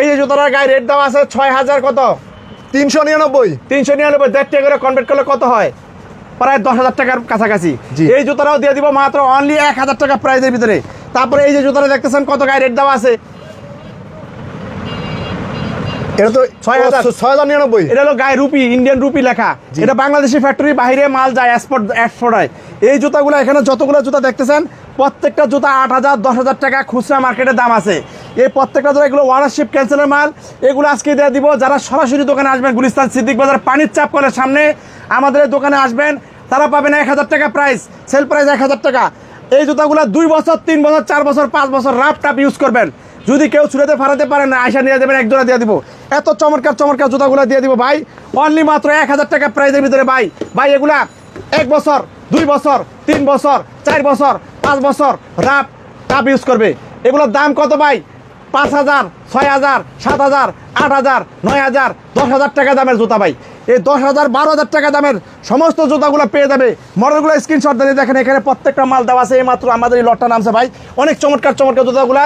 এই যে জুতোটার গায়ে রেট দাম আছে ছয় হাজার কত? তিনশো নিরানব্বই। তিনশো নিরানব্বই দেড় টাকা করে কনভার্ট করলে কত হয়? প্রায় দশ হাজার টাকার কাছাকাছি। এই জুতোটাও দিয়ে দিব মাত্র অনলি এক হাজার টাকা প্রাইসের ভিতরে। তারপরে এই যে জুতোটা দেখতেছেন কত গায়ে রেট দেওয়া আছে? এটা তো ছয় হাজার। ছয় হাজার নিরানব্বই। এটা হলো গায়ে রুপি ইন্ডিয়ান রুপি লেখা। এটা বাংলাদেশি ফ্যাক্টরি বাইরে মাল যায় এক্সপোর্ট এক্সপোর্ট হয়। এই জুতাগুলো এখানে যতগুলো জুতা দেখতেছেন প্রত্যেকটা জুতা আট হাজার দশ হাজার টাকা খুচরা মার্কেটের দাম আছে। এই প্রত্যেকটা জুতা এগুলো ওয়ানারশিপ ক্যান্সেলের মাল, এগুলো আজকে দিয়ে দিব। যারা সরাসরি দোকানে আসবেন, গুলিস্তান সিদ্দিক বাজার পানির চাপ কলের সামনে, আমাদের দোকানে আসবেন, তারা পাবেন এক হাজার টাকা প্রাইস সেল প্রাইস এক হাজার টাকা। এই জুতাগুলো দুই বছর, তিন বছর, চার বছর, পাঁচ বছর রাফ টাপ ইউজ করবেন। যদি কেউ ছুড়েতে ফারাতে পারেন না আয়সা নিয়ে দেবেন এক জোড়া দিয়ে দিব। এত চমৎকার চমৎকার জুতাগুলো দিয়ে দিব ভাই। অনলি মাত্র এক হাজার টাকা প্রাইজের ভিতরে ভাই। ভাই, এগুলা এক বছর, দুই বছর, তিন বছর, চার বছর, পাঁচ বছর রাফ টাপ ইউজ করবে। এগুলোর দাম কত ভাই? পাঁচ হাজার, ছয় হাজার, সাত হাজার, আট হাজার, নয় হাজার, দশ হাজার টাকা দামের জুতা ভাই। এই দশ হাজার, বারো হাজার টাকা দামের সমস্ত জুতাগুলো পেয়ে যাবে। মডেলগুলো স্ক্রিনশট দিয়ে দেখেন, এখানে প্রত্যেকটা মাল দেওয়া আছে, এই মাত্র আমাদের এই লটটা নামছে ভাই। অনেক চমৎকার চমৎকার জুতাগুলো।